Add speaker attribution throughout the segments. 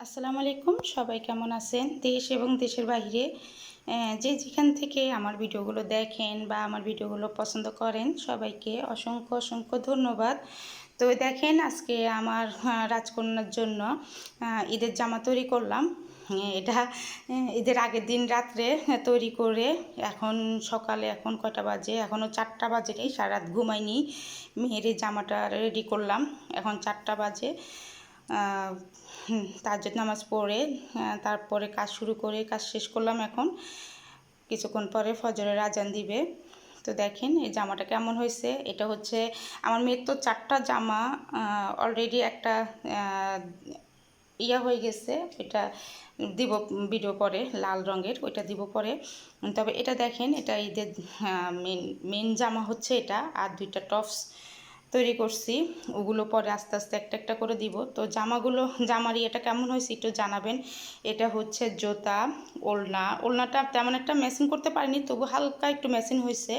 Speaker 1: আসসালামু আলাইকুম সবাই কেমন আছেন? দেশ এবং দেশের আহ, যে যেখান থেকে আমার ভিডিওগুলো দেখেন বা আমার ভিডিওগুলো পছন্দ করেন সবাইকে অসংখ্য অসংখ্য ধন্যবাদ। তো দেখেন আজকে আমার রাজকন্যার জন্য ঈদের জামা তৈরি করলাম। এটা ঈদের আগের দিন রাত্রে তৈরি করে এখন সকালে এখন কয়টা বাজে? এখনও চারটা বাজে সারা রাত ঘুমাইনি। মেয়ের জামাটা রেডি করলাম। এখন চারটা বাজে। হুম, নামাজ পড়ে তারপরে কাজ শুরু করে কাজ শেষ করলাম এখন। কিছুক্ষণ পরে ফজরের আজান দিবে। তো দেখেন এই জামাটা কেমন হয়েছে? এটা হচ্ছে আমার মেয়ের তো চারটা জামা অলরেডি একটা ইয়া হয়ে গেছে। এটা দিব ভিডিও পরে লাল রঙের ওইটা দিব পরে। তবে এটা দেখেন এটা ঈদের মেন মেন জামা হচ্ছে এটা আর দুইটা টপস তৈরি করছি, ওগুলো পরে আস্তে আস্তে একটা একটা করে দিব। তো জামাগুলো, জামার ইয়েটা কেমন হয়েছে একটু জানাবেন। এটা হচ্ছে জোতা, ওলনা, ওলনাটা তেমন একটা মেশিন করতে পারিনি, তবু হালকা একটু মেশিন হয়েছে।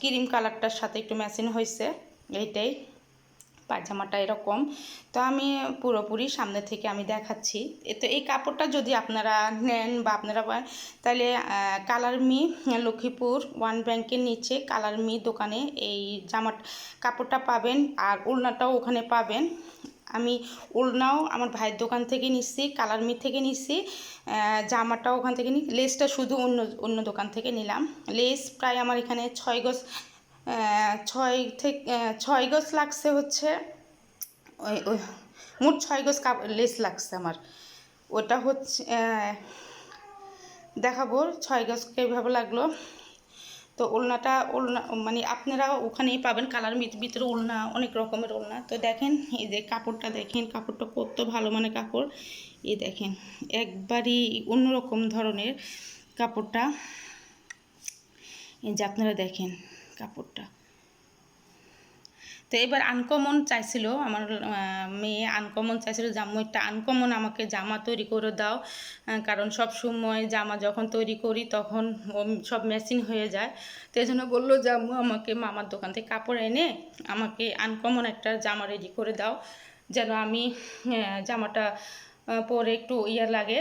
Speaker 1: ক্রিম কালারটার সাথে একটু মেশিন হয়েছে, এইটাই। পায়জামাটা এরকম। তো আমি পুরোপুরি সামনে থেকে আমি দেখাচ্ছি। তো এই কাপড়টা যদি আপনারা নেন বা আপনারা তাহলে কালার মি, লক্ষ্মীপুর ওয়ান ব্যাংকের নিচে কালার মি দোকানে এই জামার কাপড়টা পাবেন আর ওড়নাটাও ওখানে পাবেন। আমি ওড়নাও আমার ভাইয়ের দোকান থেকে নিচ্ছি কালার মি থেকে নিচ্ছি জামাটাও ওখান থেকে নি, লেসটা শুধু অন্য অন্য দোকান থেকে নিলাম। লেস প্রায় আমার এখানে ছয় গজ ছয় থেকে ছয় গজ লাগছে হচ্ছে, ওই ওই, মোট ছয় গজ লেস লাগছে আমার। ওটা হচ্ছে দেখাবো ছয় গজ কীভাবে লাগল। তো ওলনাটা, ওলনা মানে আপনারা ওখানেই পাবেন কালার ভিতরে ওলনা, অনেক রকমের ওলনা। তো দেখেন, এই যে কাপড়টা দেখেন, কাপড়টা কত ভালো মানে কাপড়। এই দেখেন, একবারই অন্যরকম ধরনের কাপড়টা। এই যে আপনারা দেখেন কাপড়টা। তো এবার আনকমন চাইছিল আমার মেয়ে আনকমন চাইছিল, জাম্মু একটা আনকমন আমাকে জামা তৈরি করে দাও কারণ সব সময় জামা যখন তৈরি করি তখন সব মেশিন হয়ে যায়। তো এই জন্য বলল, জাম্মু, আমাকে মামার দোকান থেকে কাপড় এনে আমাকে আনকমন একটা জামা রেডি করে দাও, যেন আমি জামাটা পরে একটু ইয়ে লাগে।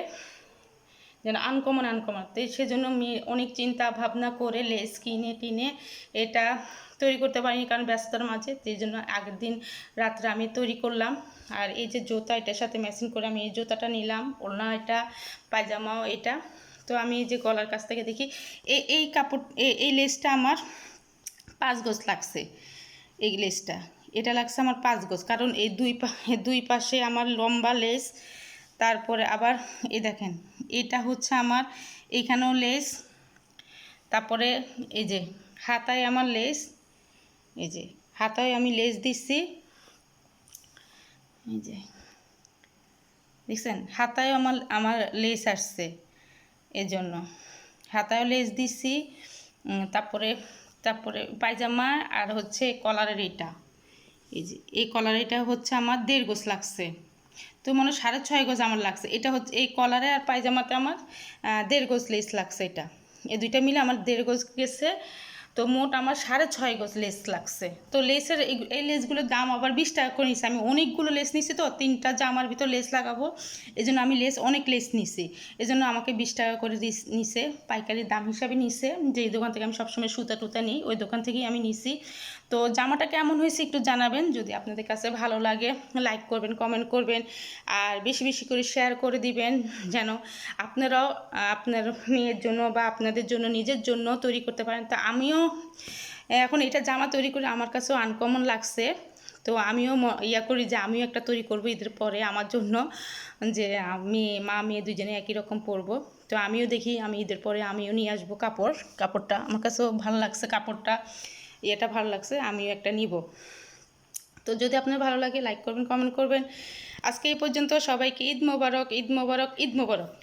Speaker 1: যেন আনকমন আনকমন। তো সেজন্য মেয়ে অনেক চিন্তা ভাবনা করে লেস কিনে টিনে এটা তৈরি করতে পারিনি, কারণ ব্যস্ততার মাঝে। সেই জন্য আগের দিন রাত্রে আমি তৈরি করলাম। আর এই যে জুতা, এটার সাথে ম্যাচিং করে আমি এই জুতাটা নিলাম, ওড়না এটা, পায়জামাও এটা। তো আমি যে গলার কাছ থেকে দেখি এই এই কাপড় এই- এই লেসটা আমার পাঁচ গজ লাগছে, এই লেসটা। এটা লাগছে আমার পাঁচ গজ, কারণ এই দুই পা- দুই পাশে আমার লম্বা লেস, তারপরে আবার এই দেখেন এটা হচ্ছে আমার এইখানেও লেস তারপরে এই যে হাতায় আমার লেস এই যে হাতায় আমি লেস দিচ্ছি, এই যে দেখছেন? হাতায় আমার আমার লেস আসছে এজন্য। হাতায়ও লেস দিচ্ছি তারপরে তারপরে পায়জামা আর হচ্ছে কলারের এটা। এই যে, এই কলার এটা হচ্ছে আমার দেড় গোছ লাগছে। তো মনে সাড়ে ছয় গজ আমার লাগছে। এটা হচ্ছে এই কলারে আর পায়জামাতে আমার দেড় গজ লেস লাগছে এটা। এই দুইটা মিলে আমার দেড় গজ গেছে। তো মোট আমার সাড়ে ছয় গজ লেস লাগছে। তো লেসের এই- লেসগুলোর দাম আবার বিশ টাকা করে নিছি আমি অনেকগুলো লেস নিছি তো, তিনটা জামার ভিতর লেস লাগাবো। এই জন্য আমি লেস, অনেক লেস নিছি। এই জন্য আমাকে বিশ টাকা করে দিস- নিছে পাইকারি দাম হিসাবে নিছে। যেই দোকান থেকে আমি সবসময় সুতা টুতা নিই, ওই দোকান থেকেই আমি নিছি। তো জামাটা কেমন হয়েছে একটু জানাবেন। যদি আপনাদের কাছে ভালো লাগে, লাইক করবেন, কমেন্ট করবেন। আর বেশি বেশি করে শেয়ার করে দিবেন, যেন আপনারাও, আপনার মেয়ের জন্য বা আপনাদের জন্য, নিজের জন্য তৈরি করতে পারেন। তো আমিও এখন এটা জামা তৈরি করে আমার কাছেও আনকমন লাগছে। তো আমিও ইয়া করি যে আমিও একটা তৈরি করব ঈদের পরে আমার জন্য, যে আমি, মা, মেয়ে দুজনে একই রকম পরবো। তো আমিও দেখি, আমি ঈদের পরে আমিও নিয়ে আসব কাপড়, কাপড়টা। আমার কাছেও ভালো লাগছে কাপড়টা এটা ভালো লাগছে, আমিও একটা নিব। তো যদি আপনার ভালো লাগে লাইক করবেন কমেন্ট করবেন। আজকে এই পর্যন্ত সবাইকে ঈদ মোবারক ঈদ মোবারক ঈদ মোবারক।